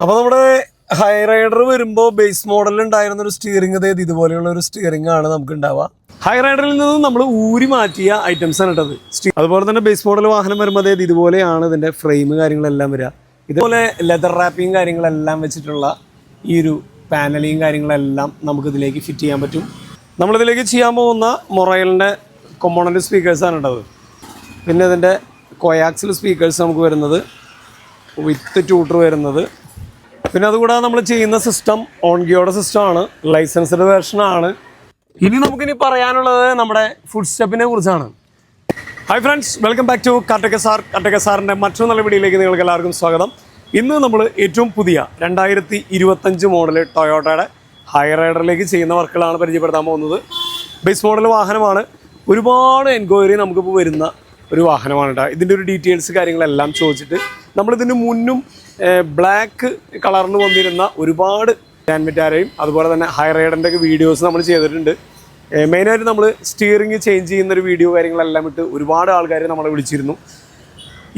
അപ്പൊ നമ്മുടെ high rider വരുമ്പോൾ ബേസ് മോഡലിൽ ഉണ്ടായിരുന്ന ഒരു സ്റ്റിയറിംഗ് അതായത് ഇതുപോലെയുള്ള ഒരു സ്റ്റിയറിംഗ് ആണ് നമുക്ക് ഉണ്ടാവുക ഹൈ റൈഡറിൽ നിന്ന് നമ്മൾ ഊരി മാറ്റിയ ഐറ്റംസ് ആണ് ഇട്ടത് അതുപോലെ തന്നെ ബേസ് മോഡൽ വാഹനം വരുമ്പോൾ അതായത് ഇതുപോലെയാണ് ഇതിന്റെ ഫ്രെയിം കാര്യങ്ങളെല്ലാം വരിക. ഇതുപോലെ ലെതർ റാപ്പിങ് കാര്യങ്ങളെല്ലാം വെച്ചിട്ടുള്ള ഈ ഒരു പാനലിങ് കാര്യങ്ങളെല്ലാം നമുക്ക് ഇതിലേക്ക് ഫിറ്റ് ചെയ്യാൻ പറ്റും. നമ്മളിതിലേക്ക് ചെയ്യാൻ പോകുന്ന മൊറൈലിന്റെ കൊമ്പോണന്റ് സ്പീക്കേഴ്സാണ് ഉള്ളത് പിന്നെ ഇതിന്റെ കൊയാക്സിൽ സ്പീക്കേഴ്സ് നമുക്ക് വരുന്നത്. വിത്ത് ട്യൂട്ടർ വരുന്നത്. പിന്നെ അതുകൂടാതെ നമ്മൾ ചെയ്യുന്ന സിസ്റ്റം ഓൺ ഗിയോടെ സിസ്റ്റം ആണ് ലൈസൻസ്ഡ് വേർഷൻ ആണ്. ഇനി നമുക്കിനി പറയാനുള്ളത് നമ്മുടെ ഫുഡ് സ്റ്റെപ്പിനെ കുറിച്ചാണ്. Hi friends welcome back to കാർട്ടക sir കാർട്ടക സാറിന്റെ മറ്റൊരു നല്ല വീഡിയോയിലേക്ക് നിങ്ങൾക്ക് എല്ലാവർക്കും സ്വാഗതം. ഇന്ന് നമ്മൾ ഏറ്റവും പുതിയ രണ്ടായിരത്തി ഇരുപത്തഞ്ച് മോഡൽ ടൊയോട്ടയുടെ ഹൈ റൈഡറിലേക്ക് ചെയ്യുന്ന വർക്കുകളാണ് പരിചയപ്പെടുത്താൻ പോകുന്നത്. ബേസ് മോഡൽ വാഹനമാണ്. ഒരുപാട് എൻക്വയറി നമുക്കിപ്പോൾ വരുന്ന ഒരു വാഹനമാണ് കേട്ടോ ഇതിന്റെ ഒരു ഡീറ്റെയിൽസ് കാര്യങ്ങളെല്ലാം ചോദിച്ചിട്ട് നമ്മളിതിന് മുന്നും ബ്ലാക്ക് കളറിന് വന്നിരുന്ന ഒരുപാട് ടാൻമിറ്റാരെയും അതുപോലെ തന്നെ ഹൈ റൈഡറിന്റെ ഒക്കെ വീഡിയോസ് നമ്മൾ ചെയ്തിട്ടുണ്ട്. മെയിനായിട്ട് നമ്മൾ സ്റ്റിയറിങ് ചേഞ്ച് ചെയ്യുന്ന ഒരു വീഡിയോ കാര്യങ്ങളെല്ലാം ഇട്ട് ഒരുപാട് ആൾക്കാരെ നമ്മളെ വിളിച്ചിരുന്നു.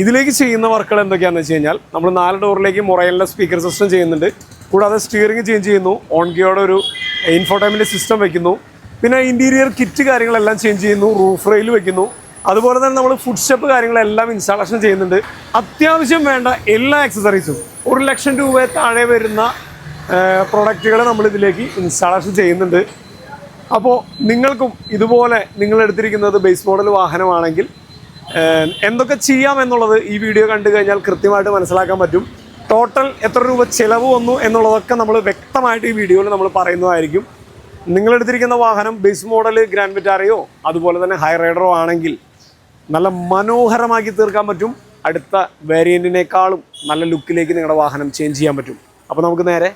ഇതിലേക്ക് ചെയ്യുന്ന വർക്കുകൾ എന്തൊക്കെയാണെന്ന് വെച്ച് കഴിഞ്ഞാൽ നമ്മൾ നാല് ഡോറിലേക്ക് മൊറയലിന്റെ സ്പീക്കർ സിസ്റ്റം ചെയ്യുന്നുണ്ട്. കൂടാതെ സ്റ്റിയറിങ് ചേഞ്ച് ചെയ്യുന്നു. ഓൺ ഗിയോടെ ഒരു ഇൻഫോടൈമിന്റെ സിസ്റ്റം വയ്ക്കുന്നു പിന്നെ ഇന്റീരിയർ കിറ്റ് കാര്യങ്ങളെല്ലാം ചേഞ്ച് ചെയ്യുന്നു. റൂഫ് റെയിൽ വെക്കുന്നു. അതുപോലെ തന്നെ നമ്മൾ ഫുഡ് സ്റ്റെപ്പ് കാര്യങ്ങളെല്ലാം ഇൻസ്റ്റാളേഷൻ ചെയ്യുന്നുണ്ട്. അത്യാവശ്യം വേണ്ട എല്ലാ ആക്സസറീസും ഒരു ലക്ഷം രൂപ താഴെ വരുന്ന പ്രൊഡക്റ്റുകൾ നമ്മൾ ഇതിലേക്ക് ഇൻസ്റ്റാളേഷൻ ചെയ്യുന്നുണ്ട്. അപ്പോൾ നിങ്ങൾക്കും ഇതുപോലെ നിങ്ങൾ എടുത്തിരിക്കുന്നത് ബേസ് മോഡൽ വാഹനമാണെങ്കിൽ എന്തൊക്കെ ചെയ്യാം എന്നുള്ളത് ഈ വീഡിയോ കണ്ടു കഴിഞ്ഞാൽ കൃത്യമായിട്ട് മനസ്സിലാക്കാൻ പറ്റും. ടോട്ടൽ എത്ര രൂപ ചിലവ് വന്നു എന്നുള്ളതൊക്കെ നമ്മൾ വ്യക്തമായിട്ട് ഈ വീഡിയോയിൽ നമ്മൾ പറയുന്നതായിരിക്കും. നിങ്ങളെടുത്തിരിക്കുന്ന വാഹനം ബേസ് മോഡൽ ഗ്രാൻഡ് വിറ്റാറയോ അതുപോലെ തന്നെ ഹൈ റൈഡറോ ആണെങ്കിൽ നല്ല മനോഹരമാക്കി തീർക്കാൻ പറ്റും. അടുത്ത വേരിയന്റിനേക്കാളും നല്ല ലുക്കിലേക്ക് നിങ്ങളുടെ വാഹനം ചേഞ്ച് ചെയ്യാൻ പറ്റും. അപ്പോൾ നമുക്ക് നേരെ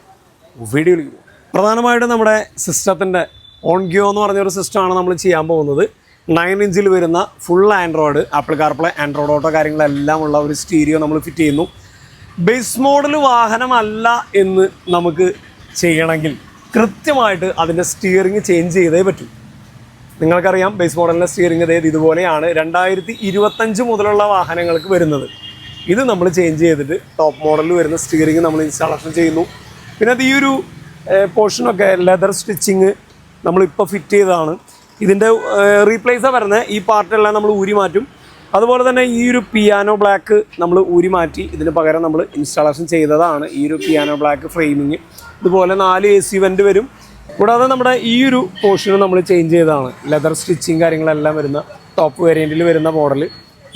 വീഡിയോയിലേക്ക് പോകും പ്രധാനമായിട്ടും നമ്മുടെ സിസ്റ്റത്തിന്റെ ഓൺ ഗ്യോ എന്ന് പറഞ്ഞൊരു സിസ്റ്റമാണ് നമ്മൾ ചെയ്യാൻ പോകുന്നത്. നയൻ ഇഞ്ചിൽ വരുന്ന full Android Apple CarPlay Android Auto കാര്യങ്ങളെല്ലാം ഉള്ള ഒരു സ്റ്റീരിയോ നമ്മൾ ഫിറ്റ് ചെയ്യുന്നു. ബേസ് മോഡൽ വാഹനമല്ല എന്ന് നമുക്ക് ചെയ്യണമെങ്കിൽ കൃത്യമായിട്ട് അതിന്റെ സ്റ്റിയറിങ് ചേഞ്ച് ചെയ്തേ പറ്റൂ. നിങ്ങൾക്കറിയാം ബേസ് മോഡലിന്റെ സ്റ്റിയറിംഗ് അതായത് ഇതുപോലെയാണ്. രണ്ടായിരത്തി ഇരുപത്തഞ്ച് മുതലുള്ള വാഹനങ്ങൾക്ക് വരുന്നത്. ഇത് നമ്മൾ ചേഞ്ച് ചെയ്തിട്ട് ടോപ്പ് മോഡലിൽ വരുന്ന സ്റ്റിയറിംഗ് നമ്മൾ ഇൻസ്റ്റാളേഷൻ ചെയ്യുന്നു. പിന്നെ അത് ഈ ഒരു പോർഷനൊക്കെ ലെതർ സ്റ്റിച്ചിങ് നമ്മളിപ്പോൾ ഫിറ്റ് ചെയ്തതാണ്. ഇതിന്റെ റീപ്ലേസാണ് വരുന്നത് ഈ പാർട്ടെല്ലാം നമ്മൾ ഊരി മാറ്റും. അതുപോലെ തന്നെ ഈ ഒരു പിയാനോ ബ്ലാക്ക് നമ്മൾ ഊരി മാറ്റി ഇതിന് പകരം നമ്മൾ ഇൻസ്റ്റാളേഷൻ ചെയ്തതാണ്. ഈ ഒരു പിയാനോ ബ്ലാക്ക് ഫ്രെയിമിങ് ഇതുപോലെ നാല് എ സി വരും. കൂടാതെ നമ്മുടെ ഈ ഒരു പോർഷൻ നമ്മൾ ചേഞ്ച് ചെയ്തതാണ്. ലെതർ സ്റ്റിച്ചിങ് കാര്യങ്ങളെല്ലാം വരുന്ന ടോപ്പ് വേരിയന്റിൽ വരുന്ന മോഡൽ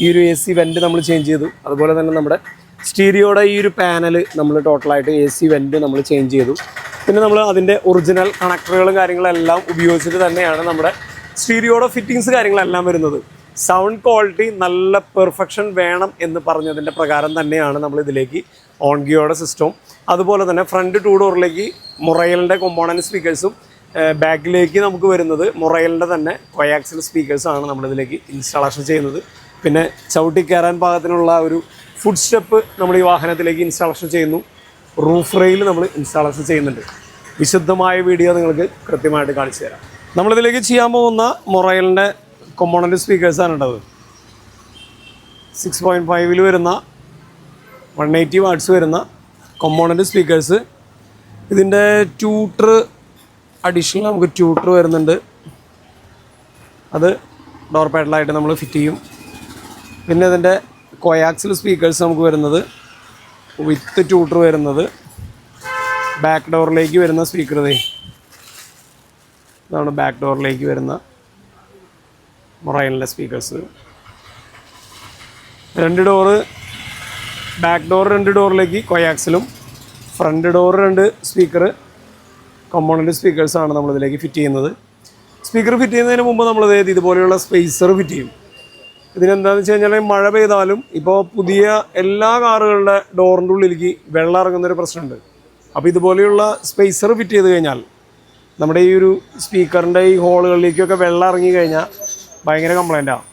ഈ ഒരു എ സി വെന്റ് നമ്മൾ ചേഞ്ച് ചെയ്തു. അതുപോലെ തന്നെ നമ്മുടെ സ്റ്റീരിയോയുടെ ഈ ഒരു പാനൽ നമ്മൾ ടോട്ടലായിട്ട് എ സി വെന്റ് നമ്മൾ ചേഞ്ച് ചെയ്തു. പിന്നെ നമ്മൾ അതിന്റെ ഒറിജിനൽ കണക്ടറുകളും കാര്യങ്ങളെല്ലാം ഉപയോഗിച്ചിട്ട് തന്നെയാണ് നമ്മുടെ സ്റ്റീരിയോയുടെ ഫിറ്റിങ്സ് കാര്യങ്ങളെല്ലാം വരുന്നത്. സൗണ്ട് ക്വാളിറ്റി നല്ല പെർഫെക്ഷൻ വേണം എന്ന് പറഞ്ഞതിന്റെ പ്രകാരം തന്നെയാണ് നമ്മൾ ഇതിലേക്ക് ഓൺ ഗിയോയുടെ സിസ്റ്റവും അതുപോലെ തന്നെ ഫ്രണ്ട് ടൂ ഡോറിലേക്ക് മൊറയലിന്റെ കൊമ്പോണന്റ് സ്പീക്കേഴ്സും ബാക്കിലേക്ക് നമുക്ക് വരുന്നത് മൊറയലിന്റെ തന്നെ കൊയാക്സിൽ സ്പീക്കേഴ്സാണ് നമ്മളിതിലേക്ക് ഇൻസ്റ്റാളേഷൻ ചെയ്യുന്നത്. പിന്നെ ചവിട്ടി കയറാൻ പാകത്തിനുള്ള ഒരു ഫുഡ് സ്റ്റെപ്പ് നമ്മൾ ഈ വാഹനത്തിലേക്ക് ഇൻസ്റ്റാളേഷൻ ചെയ്യുന്നു. റൂഫ് റെയിൽ നമ്മൾ ഇൻസ്റ്റാളേഷൻ ചെയ്യുന്നുണ്ട്. വിശുദ്ധമായ വീഡിയോ നിങ്ങൾക്ക് കൃത്യമായിട്ട് കാണിച്ചു തരാം. നമ്മളിതിലേക്ക് ചെയ്യാൻ പോകുന്ന മൊറയലിന്റെ കൊമ്പോണന്റ് സ്പീക്കേഴ്സാണ് ഉള്ളത് സിക്സ് പോയിന്റ് ഫൈവിൽ വരുന്ന വൺ എയ്റ്റി വാട്ട്സ് വരുന്ന കൊമ്പോണന്റ് സ്പീക്കേഴ്സ് ഇതിന്റെ ട്യൂട്ടർ അഡീഷണൽ നമുക്ക് ട്യൂട്ടർ വരുന്നുണ്ട്. അത് ഡോർ പാഡലായിട്ട് നമ്മൾ ഫിറ്റ് ചെയ്യും. പിന്നെ ഇതിന്റെ കൊയാക്സിൽ സ്പീക്കേഴ്സ് നമുക്ക് വരുന്നത് വിത്ത് ട്യൂട്ടർ വരുന്നത്. ബാക്ക് ഡോറിലേക്ക് വരുന്ന സ്പീക്കർ ഇതേ ഇതാണ് ബാക്ക് ഡോറിലേക്ക് വരുന്ന മൊറൈനിലെ സ്പീക്കേഴ്സ് രണ്ട് ഡോറ് ബാക്ക് ഡോർ രണ്ട് ഡോറിലേക്ക് കൊയാക്സിലും ഫ്രണ്ട് ഡോർ രണ്ട് സ്പീക്കർ കമ്പോണന്റ് സ്പീക്കേഴ്സാണ് നമ്മളിതിലേക്ക് ഫിറ്റ് ചെയ്യുന്നത്. സ്പീക്കർ ഫിറ്റ് ചെയ്യുന്നതിന് മുമ്പ് നമ്മൾ ഇതുപോലെയുള്ള സ്പേസർ ഫിറ്റ് ചെയ്യും. ഇതിനെന്താണെന്ന് വെച്ച് കഴിഞ്ഞാൽ മഴ പെയ്താലും ഇപ്പോൾ പുതിയ എല്ലാ കാറുകളുടെ ഡോറിന്റെ ഉള്ളിലേക്ക് വെള്ളം ഇറങ്ങുന്നൊരു പ്രശ്നമുണ്ട്. അപ്പോൾ ഇതുപോലെയുള്ള സ്പേസർ ഫിറ്റ് ചെയ്ത് കഴിഞ്ഞാൽ നമ്മുടെ ഈ ഒരു സ്പീക്കറിന്റെ ഈ ഹോളുകളിലേക്കൊക്കെ വെള്ളം ഇറങ്ങി കഴിഞ്ഞാൽ ഭയങ്കര കംപ്ലൈന്റാണ്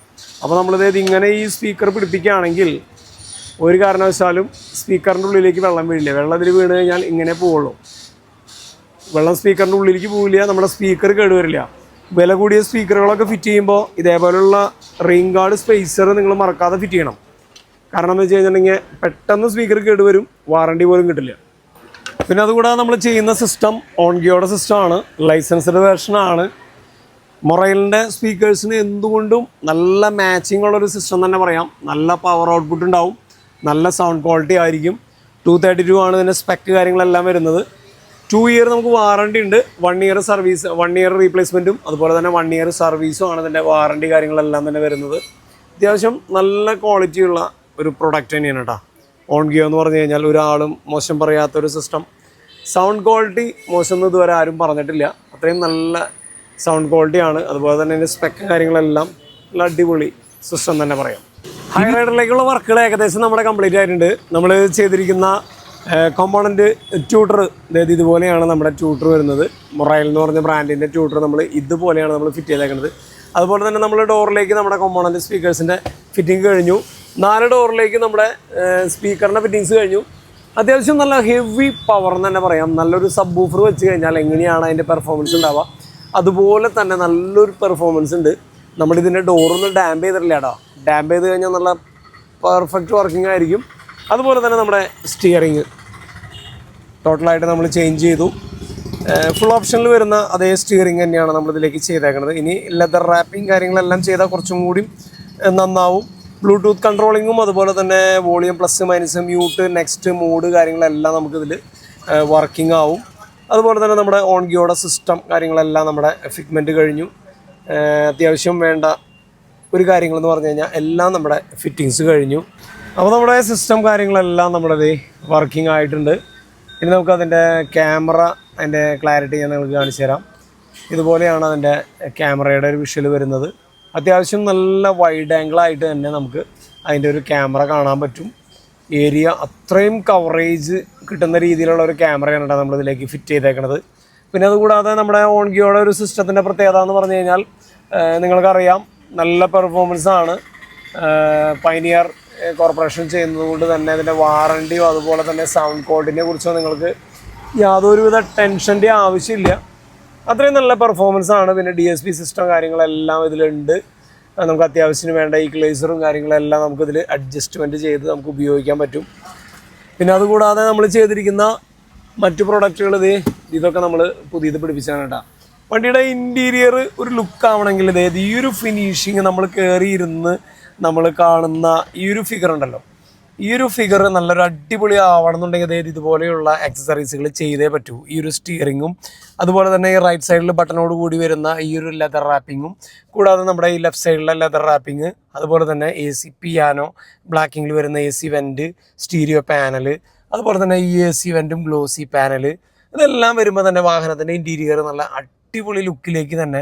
അപ്പോൾ നമ്മളിത് ഇങ്ങനെ ഈ സ്പീക്കർ പിടിപ്പിക്കുകയാണെങ്കിൽ ഒരു കാരണവശാലും സ്പീക്കറിന്റെ ഉള്ളിലേക്ക് വെള്ളം വീഴില്ല. വെള്ളം അതിൽ വീണ് കഴിഞ്ഞാൽ ഇങ്ങനെ പോവുള്ളൂ. വെള്ളം സ്പീക്കറിന്റെ ഉള്ളിലേക്ക് പോവില്ല നമ്മുടെ സ്പീക്കർ കേടുവരില്ല വില കൂടിയ സ്പീക്കറുകളൊക്കെ ഫിറ്റ് ചെയ്യുമ്പോൾ ഇതേപോലെയുള്ള റിംഗ് ഗാർഡ് സ്പേസർ നിങ്ങൾ മറക്കാതെ ഫിറ്റ് ചെയ്യണം. കാരണം എന്ന് വെച്ച് കഴിഞ്ഞിട്ടുണ്ടെങ്കിൽ പെട്ടെന്ന് സ്പീക്കർ കേടുവരും വാറണ്ടി പോലും കിട്ടില്ല. പിന്നെ അതുകൂടാതെ നമ്മൾ ചെയ്യുന്ന സിസ്റ്റം ഓൺ ഗിയോടെ സിസ്റ്റമാണ് ലൈസൻസ്ഡ് വേർഷനാണ് മൊറൈലിന്റെ സ്പീക്കേഴ്സിന് എന്തുകൊണ്ടും നല്ല മാച്ചിങ് ഉള്ളൊരു സിസ്റ്റം തന്നെ പറയാം. നല്ല പവർ ഔട്ട്പുട്ട് ഉണ്ടാവും. നല്ല സൗണ്ട് ക്വാളിറ്റി ആയിരിക്കും. ടു തേർട്ടി ടു ആണ് ഇതിന്റെ സ്പെക്ക് കാര്യങ്ങളെല്ലാം വരുന്നത്. ടു ഇയർ നമുക്ക് വാറണ്ടി ഉണ്ട്. One year service one year റീപ്ലേസ്മെന്റും അതുപോലെ തന്നെ വൺ ഇയർ സർവീസും ആണ് ഇതിന്റെ വാറണ്ടി കാര്യങ്ങളെല്ലാം തന്നെ വരുന്നത്. അത്യാവശ്യം നല്ല ക്വാളിറ്റിയുള്ള ഒരു പ്രൊഡക്റ്റ് തന്നെയാണ് കേട്ടോ ഓൺ ഗിയോ എന്ന് പറഞ്ഞു കഴിഞ്ഞാൽ ഒരാളും മോശം പറയാത്തൊരു സിസ്റ്റം സൗണ്ട് ക്വാളിറ്റി മോശം എന്ന് ഇതുവരെ ആരും പറഞ്ഞിട്ടില്ല. അത്രയും നല്ല സൗണ്ട് ക്വാളിറ്റിയാണ് അതുപോലെ തന്നെ അതിന്റെ സ്പെക്ക് കാര്യങ്ങളെല്ലാം നല്ല അടിപൊളി സിസ്റ്റം തന്നെ പറയാം. ഹൈ റൈഡറിലേക്കുള്ള വർക്കുകൾ ഏകദേശം നമ്മുടെ കംപ്ലീറ്റ് ആയിട്ടുണ്ട്. നമ്മൾ ചെയ്തിരിക്കുന്ന കോമ്പോണന്റ് ട്യൂട്ടർ അതായത് ഇതുപോലെയാണ് നമ്മുടെ ട്യൂട്ടർ വരുന്നത്. മൊറൈൽ എന്ന് പറഞ്ഞ ബ്രാൻഡിന്റെ ട്യൂട്ടർ നമ്മൾ ഇതുപോലെയാണ് നമ്മൾ ഫിറ്റ് ചെയ്തേക്കുന്നത് അതുപോലെ തന്നെ നമ്മൾ ഡോറിലേക്ക് നമ്മുടെ കോമ്പോണന്റ് സ്പീക്കേഴ്സിന്റെ ഫിറ്റിംഗ് കഴിഞ്ഞു. നാല് ഡോറിലേക്ക് നമ്മുടെ സ്പീക്കറിന്റെ ഫിറ്റിങ്സ് കഴിഞ്ഞു. അത്യാവശ്യം നല്ല ഹെവി പവർ എന്ന് തന്നെ പറയാം. നല്ലൊരു സബ് ബൂഫർ വെച്ച് കഴിഞ്ഞാൽ എങ്ങനെയാണ് അതിന്റെ പെർഫോമൻസ് ഉണ്ടാവുക? അതുപോലെ തന്നെ നല്ലൊരു പെർഫോമൻസ് ഉണ്ട്. നമ്മളിതിന്റെ ഡോറൊന്നും ഡാമ്പ് ചെയ്തിട്ടില്ല കേട്ടോ. ഡാമ്പ് ചെയ്ത് കഴിഞ്ഞാൽ നല്ല പെർഫെക്റ്റ് വർക്കിംഗ് ആയിരിക്കും. അതുപോലെ തന്നെ നമ്മുടെ സ്റ്റിയറിങ് ടോട്ടലായിട്ട് നമ്മൾ ചേഞ്ച് ചെയ്തു. ഫുൾ ഓപ്ഷനിൽ വരുന്ന അതേ സ്റ്റിയറിങ് തന്നെയാണ് നമ്മളിതിലേക്ക് ചെയ്തേക്കുന്നത് ഇനി ലെതർ റാപ്പിംഗ് കാര്യങ്ങളെല്ലാം ചെയ്താൽ കുറച്ചും കൂടി നന്നാവും. ബ്ലൂടൂത്ത് കൺട്രോളിങ്ങും അതുപോലെ തന്നെ volume plus minus mute next mode കാര്യങ്ങളെല്ലാം നമുക്കിതിൽ വർക്കിംഗ് ആവും. അതുപോലെ തന്നെ നമ്മുടെ ഓൺ സിസ്റ്റം കാര്യങ്ങളെല്ലാം നമ്മുടെ ഫിറ്റ്മെന്റ് കഴിഞ്ഞു. അത്യാവശ്യം വേണ്ട ഒരു കാര്യങ്ങളെന്ന് പറഞ്ഞു കഴിഞ്ഞാൽ എല്ലാം നമ്മുടെ ഫിറ്റിങ്സ് കഴിഞ്ഞു. അപ്പോൾ നമ്മുടെ സിസ്റ്റം കാര്യങ്ങളെല്ലാം നമ്മുടെ വർക്കിംഗ് ആയിട്ടുണ്ട്. ഇനി നമുക്ക് അതിന്റെ ക്യാമറ അതിന്റെ ക്ലാരിറ്റി ഞാൻ നിങ്ങൾക്ക് കാണിച്ചു തരാം. ഇതുപോലെയാണ് അതിന്റെ ക്യാമറയുടെ ഒരു വിഷ്വൽ വരുന്നത്. അത്യാവശ്യം നല്ല വൈഡ് ആംഗിൾ ആയിട്ട് തന്നെ നമുക്ക് അതിന്റെ ഒരു ക്യാമറ കാണാൻ പറ്റും. ഏരിയ അത്രയും കവറേജ് കിട്ടുന്ന രീതിയിലുള്ള ഒരു ക്യാമറയാണ് കേട്ടോ നമ്മളിതിലേക്ക് ഫിറ്റ് ചെയ്തേക്കണത്. പിന്നെ അതുകൂടാതെ നമ്മുടെ ഓൺ ഗിയോടെ ഒരു സിസ്റ്റത്തിന്റെ പ്രത്യേകത എന്ന് പറഞ്ഞു കഴിഞ്ഞാൽ നിങ്ങൾക്കറിയാം നല്ല പെർഫോമൻസ് ആണ്. പൈനിയർ കോർപ്പറേഷൻ ചെയ്യുന്നതുകൊണ്ട് തന്നെ അതിന്റെ വാറണ്ടിയും അതുപോലെ തന്നെ സൗണ്ട് ക്വാളിറ്റിനെ കുറിച്ചോ നിങ്ങൾക്ക് യാതൊരുവിധ ടെൻഷന്റെ ആവശ്യമില്ല. അത്രയും നല്ല പെർഫോമൻസ് ആണ്. പിന്നെ ഡി എസ് പി സിസ്റ്റം കാര്യങ്ങളെല്ലാം ഇതിലുണ്ട്. നമുക്ക് അത്യാവശ്യത്തിന് വേണ്ട ഈ ക്ലേസറും കാര്യങ്ങളെല്ലാം നമുക്കിതിൽ അഡ്ജസ്റ്റ്മെന്റ് ചെയ്ത് നമുക്ക് ഉപയോഗിക്കാൻ പറ്റും. പിന്നെ അതുകൂടാതെ നമ്മൾ ചെയ്തിരിക്കുന്ന മറ്റു പ്രോഡക്റ്റുകൾ ഇത് ഇതൊക്കെ നമ്മൾ പുതിയത് പിടിപ്പിച്ചാണ് കേട്ടോ. വണ്ടിയുടെ ഇന്റീരിയർ ഒരു ലുക്ക് ആവണമെങ്കിൽ അതായത് ഈ ഒരു ഫിനിഷിങ് നമ്മൾ കയറിയിരുന്ന് നമ്മൾ കാണുന്ന ഈ ഒരു ഫിഗർ ഉണ്ടല്ലോ. ഈ ഒരു ഫിഗർ നല്ലൊരു അടിപൊളി ആവണമെന്നുണ്ടെങ്കിൽ അതായത് ഇതുപോലെയുള്ള എക്സസറീസുകൾ ചെയ്തേ പറ്റൂ. ഈ ഒരു സ്റ്റിയറിങ്ങും അതുപോലെ തന്നെ ഈ റൈറ്റ് സൈഡിൽ ബട്ടണോട് കൂടി വരുന്ന ഈ ഒരു ലെതർ റാപ്പിങ്ങും കൂടാതെ നമ്മുടെ ഈ ലെഫ്റ്റ് സൈഡിലെ ലെതർ റാപ്പിങ് അതുപോലെ തന്നെ എ സി പിയാനോ ബ്ലാക്കിങ്ങിൽ വരുന്ന A C vent stereo panel അതുപോലെ തന്നെ ഈ എ സി വെന്റും ഗ്ലോസി പാനൽ ഇതെല്ലാം വരുമ്പോൾ തന്നെ വാഹനത്തിന്റെ ഇന്റീരിയർ നല്ല അടിപൊളി ലുക്കിലേക്ക് തന്നെ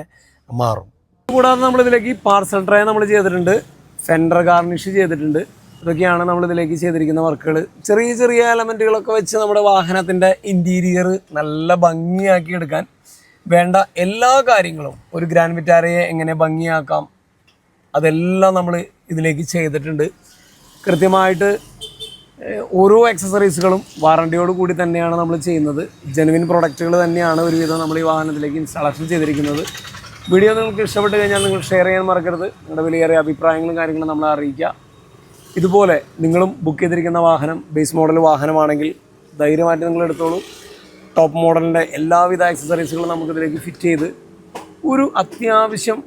മാറും. കൂടാതെ നമ്മൾ ഇതിലേക്ക് പാർസൽ ട്രൈ നമ്മൾ ചെയ്തിട്ടുണ്ട്. ഫെൻഡർ ഗാർണിഷ് ചെയ്തിട്ടുണ്ട്. ഇതൊക്കെയാണ് നമ്മൾ ഇതിലേക്ക് ചെയ്തിരിക്കുന്ന വർക്കുകൾ ചെറിയ ചെറിയ എലമെന്റുകളൊക്കെ വെച്ച് നമ്മുടെ വാഹനത്തിന്റെ ഇന്റീരിയർ നല്ല ഭംഗിയാക്കി എടുക്കാൻ വേണ്ട എല്ലാ കാര്യങ്ങളും ഒരു ഗ്രാൻഡ് വിറ്റാരയെ എങ്ങനെ ഭംഗിയാക്കാം അതെല്ലാം നമ്മൾ ഇതിലേക്ക് ചെയ്തിട്ടുണ്ട്. കൃത്യമായിട്ട് ഓരോ ആക്സസറീസുകളും വാറണ്ടിയോട് കൂടി തന്നെയാണ് നമ്മൾ ചെയ്യുന്നത്. ജെനുവിൻ പ്രൊഡക്റ്റുകൾ തന്നെയാണ് ഒരുവിധം നമ്മൾ ഈ വാഹനത്തിലേക്ക് ഇൻസ്റ്റാളേഷൻ ചെയ്തിരിക്കുന്നത്. വീഡിയോ നിങ്ങൾക്ക് ഇഷ്ടപ്പെട്ട് കഴിഞ്ഞാൽ നിങ്ങൾ ഷെയർ ചെയ്യാൻ മറക്കരുത്. നിങ്ങളുടെ വിലയേറിയ അഭിപ്രായങ്ങളും കാര്യങ്ങളും നമ്മളെ അറിയിക്കുക. ഇതുപോലെ നിങ്ങളും ബുക്ക് ചെയ്തിരിക്കുന്ന വാഹനം ബേസ് മോഡൽ വാഹനമാണെങ്കിൽ ധൈര്യമായിട്ട് നിങ്ങൾ എടുത്തോളൂ. ടോപ്പ് മോഡലിന്റെ എല്ലാവിധ ആക്സസറീസുകളും നമുക്കിതിലേക്ക് ഫിറ്റ് ചെയ്ത് ഒരു അത്യാവശ്യം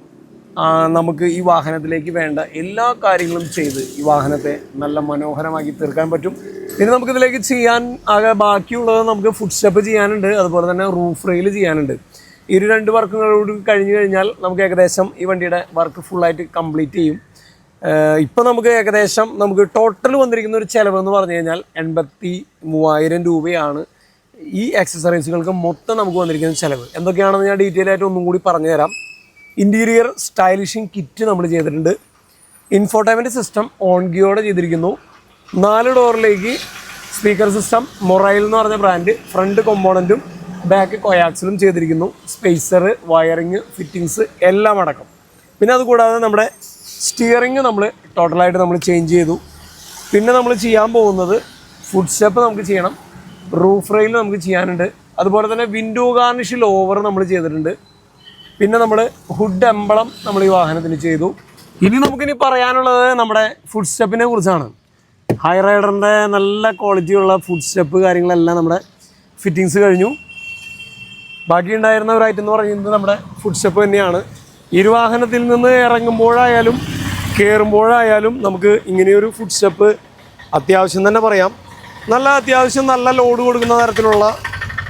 നമുക്ക് ഈ വാഹനത്തിലേക്ക് വേണ്ട എല്ലാ കാര്യങ്ങളും ചെയ്ത് ഈ വാഹനത്തെ നല്ല മനോഹരമാക്കി തീർക്കാൻ പറ്റും. ഇനി നമുക്കിതിലേക്ക് ചെയ്യാൻ ആകെ ബാക്കിയുള്ളത് നമുക്ക് ഫുഡ് സ്റ്റെപ്പ് ചെയ്യാനുണ്ട്. അതുപോലെ തന്നെ റൂഫ് റെയിൽ ചെയ്യാനുണ്ട്. ഈ ഒരു രണ്ട് വർക്കുകളോട് കഴിഞ്ഞു കഴിഞ്ഞാൽ നമുക്ക് ഏകദേശം ഈ വണ്ടിയുടെ വർക്ക് ഫുള്ളായിട്ട് കംപ്ലീറ്റ് ചെയ്യും. ഇപ്പോൾ നമുക്ക് ഏകദേശം നമുക്ക് ടോട്ടൽ വന്നിരിക്കുന്ന ഒരു ചിലവ് എന്ന് പറഞ്ഞു കഴിഞ്ഞാൽ എൺപത്തി മൂവായിരം രൂപയാണ്. ഈ എക്സസറീസുകൾക്ക് മൊത്തം നമുക്ക് വന്നിരിക്കുന്ന ചിലവ്. എന്തൊക്കെയാണെന്ന് ഞാൻ ഡീറ്റെയിൽ ആയിട്ട് ഒന്നും കൂടി പറഞ്ഞു തരാം ഇന്റീരിയർ സ്റ്റൈലിഷിങ് കിറ്റ് നമ്മൾ ചെയ്തിട്ടുണ്ട്. ഇൻഫോർട്ടൈൻമെന്റ് സിസ്റ്റം ഓൺ ഗിയോടെ ചെയ്തിരിക്കുന്നു. നാല് ഡോറിലേക്ക് സ്പീക്കർ സിസ്റ്റം മൊറൈൽ എന്ന് പറഞ്ഞ ബ്രാൻഡ് ഫ്രണ്ട് കോമ്പോണന്റും ബാക്ക് കൊയാക്സിലും ചെയ്തിരിക്കുന്നു. സ്പേസർ വയറിങ് ഫിറ്റിങ്സ് എല്ലാം അടക്കം. പിന്നെ അതുകൂടാതെ നമ്മുടെ സ്റ്റിയറിങ് നമ്മൾ ടോട്ടലായിട്ട് നമ്മൾ ചേഞ്ച് ചെയ്തു. പിന്നെ നമ്മൾ ചെയ്യാൻ പോകുന്നത് ഫുഡ് സ്റ്റെപ്പ് നമുക്ക് ചെയ്യണം. റൂഫ് റെയിൽ നമുക്ക് ചെയ്യാനുണ്ട്. അതുപോലെ തന്നെ വിൻഡോ ഗാർണിഷിൽ ഓവർ നമ്മൾ ചെയ്തിട്ടുണ്ട്. പിന്നെ നമ്മൾ ഹുഡ് എംബളം നമ്മൾ ഈ വാഹനത്തിന് ചെയ്തു. ഇനി നമുക്കിനി പറയാനുള്ളത് നമ്മുടെ ഫുഡ് സ്റ്റെപ്പിനെ കുറിച്ചാണ്. ഹൈ റൈഡറിന്റെ നല്ല ക്വാളിറ്റിയുള്ള ഫുഡ് സ്റ്റെപ്പ് കാര്യങ്ങളെല്ലാം നമ്മുടെ ഫിറ്റിങ്സ് കഴിഞ്ഞു. ബാക്കി ഉണ്ടായിരുന്ന ഒരു ഐറ്റം എന്ന് പറയുന്നത് നമ്മുടെ ഫുഡ് സ്റ്റെപ്പ് തന്നെയാണ്. ഇരുവാഹനത്തിൽ നിന്ന് ഇറങ്ങുമ്പോഴായാലും കയറുമ്പോഴായാലും നമുക്ക് ഇങ്ങനെയൊരു ഫുഡ് സ്റ്റെപ്പ് അത്യാവശ്യം തന്നെ പറയാം. നല്ല അത്യാവശ്യം നല്ല ലോഡ് കൊടുക്കുന്ന തരത്തിലുള്ള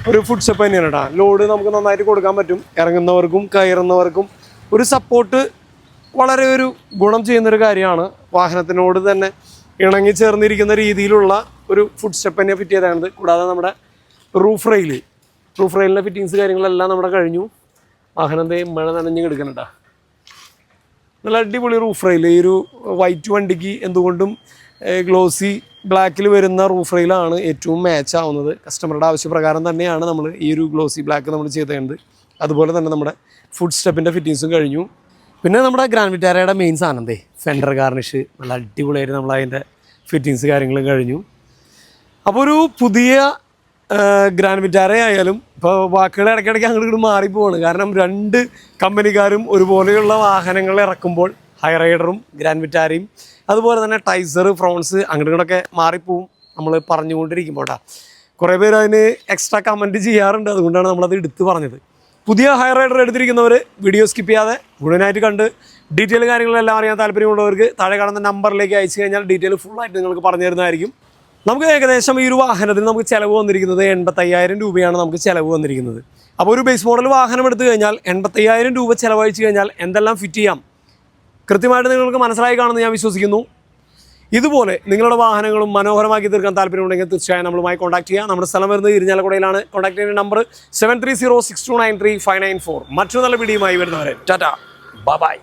ഒരു ഫുഡ് സ്റ്റെപ്പ് തന്നെയാണ് കേട്ടോ ലോഡ് നമുക്ക് നന്നായിട്ട് കൊടുക്കാൻ പറ്റും. ഇറങ്ങുന്നവർക്കും കയറുന്നവർക്കും ഒരു സപ്പോർട്ട് വളരെ ഒരു ഗുണം ചെയ്യുന്നൊരു കാര്യമാണ്. വാഹനത്തിനോട് തന്നെ ഇണങ്ങി ചേർന്നിരിക്കുന്ന രീതിയിലുള്ള ഒരു ഫുഡ് സ്റ്റെപ്പ് തന്നെ ഫിറ്റ് ചെയ്തതാണ് കൂടാതെ നമ്മുടെ റൂഫ് റെയിൽ റൂഫ് റെയിലിന്റെ ഫിറ്റിങ്സ് കാര്യങ്ങളെല്ലാം നമ്മുടെ കഴിഞ്ഞു. വാഹനം ദേ മഴ നനഞ്ഞ് കിടക്കണട്ടാ നല്ല അടിപൊളി റൂഫ് റെയിൽ ഈ ഒരു വൈറ്റ് വണ്ടിക്ക് എന്തുകൊണ്ടും ഗ്ലോസി ബ്ലാക്കിൽ വരുന്ന റൂഫ് റെയിലാണ് ഏറ്റവും മാച്ച് ആവുന്നത്. കസ്റ്റമറുടെ ആവശ്യപ്രകാരം തന്നെയാണ് നമ്മൾ ഈ ഒരു ഗ്ലോസി ബ്ലാക്ക് നമ്മൾ ചെയ്തേണ്ടത്. അതുപോലെ തന്നെ നമ്മുടെ ഫുഡ് സ്റ്റെപ്പിന്റെ ഫിറ്റിങ്സും കഴിഞ്ഞു. പിന്നെ നമ്മുടെ ഗ്രാൻഡ് വിറ്റാരയുടെ മെയിൻ സാധനം ദേ ഫെൻഡർ ഗാർണിഷ് നല്ല അടിപൊളിയായിട്ട് നമ്മൾ അതിന്റെ ഫിറ്റിങ്സ് കാര്യങ്ങളും കഴിഞ്ഞു. അപ്പോൾ ഒരു പുതിയ ഗ്രാൻഡ് വിറ്റാര ആയാലും ഇപ്പോൾ വാക്കുകൾ ഇടയ്ക്കിടയ്ക്ക് അങ്ങോട്ട് ഇങ്ങോട്ട് മാറിപ്പോവാണ്. കാരണം രണ്ട് കമ്പനിക്കാരും ഒരുപോലെയുള്ള വാഹനങ്ങൾ ഇറക്കുമ്പോൾ ഹൈ റൈഡറും ഗ്രാൻഡ് വിറ്റാരിയും അതുപോലെ തന്നെ ടൈസർ ഫ്രോൺസ് അങ്ങോട്ട് മാറിപ്പോവും നമ്മൾ പറഞ്ഞുകൊണ്ടിരിക്കുമ്പോട്ടാ കുറേ പേര് അതിന് എക്സ്ട്രാ കമന്റ് ചെയ്യാറുണ്ട്. അതുകൊണ്ടാണ് നമ്മളത് എടുത്ത് പറഞ്ഞത്. പുതിയ ഹൈ റൈഡർ എടുത്തിരിക്കുന്നവർ വീഡിയോ സ്കിപ്പ് ചെയ്യാതെ മുഴുവനായിട്ട് കണ്ട് ഡീറ്റെയിൽ കാര്യങ്ങളെല്ലാം അറിയാൻ താല്പര്യമുള്ളവർക്ക് താഴെ കാണുന്ന നമ്പറിലേക്ക് അയച്ചു കഴിഞ്ഞാൽ ഡീറ്റെയിൽ ഫുള്ളായിട്ട് നിങ്ങൾക്ക് പറഞ്ഞു തരുന്നതായിരിക്കും. നമുക്ക് ഏകദേശം ഈ ഒരു വാഹനത്തിന് നമുക്ക് ചിലവ് വന്നിരിക്കുന്നത് എൺപത്തയ്യായിരം രൂപയാണ് നമുക്ക് ചിലവ് വന്നിരിക്കുന്നത്. അപ്പോൾ ഒരു ബേസ് മോഡൽ വാഹനം എടുത്തു കഴിഞ്ഞാൽ എൺപത്തയ്യായിരം രൂപ ചിലവഴിച്ചു കഴിഞ്ഞാൽ എന്തെല്ലാം ഫിറ്റ് ചെയ്യാം? കൃത്യമായിട്ട് നിങ്ങൾക്ക് മനസ്സിലായി കാണുമെന്ന് ഞാൻ വിശ്വസിക്കുന്നു. ഇതുപോലെ നിങ്ങളുടെ വാഹനങ്ങളും മനോഹരമാക്കി തീർക്കാൻ താല്പര്യമുണ്ടെങ്കിൽ തീർച്ചയായും നമ്മളുമായി കോൺടാക്ട് ചെയ്യാം നമ്മുടെ സ്ഥലം വരുന്നത് ഇരിഞ്ഞാലക്കുടയിലാണ്. കോൺടാക്ട് ചെയ്യുന്ന number seven three zero six two nine three five nine four മറ്റൊരു നല്ല വീഡിയോയുമായി വരുന്നവരെ. ടാറ്റ. ബൈ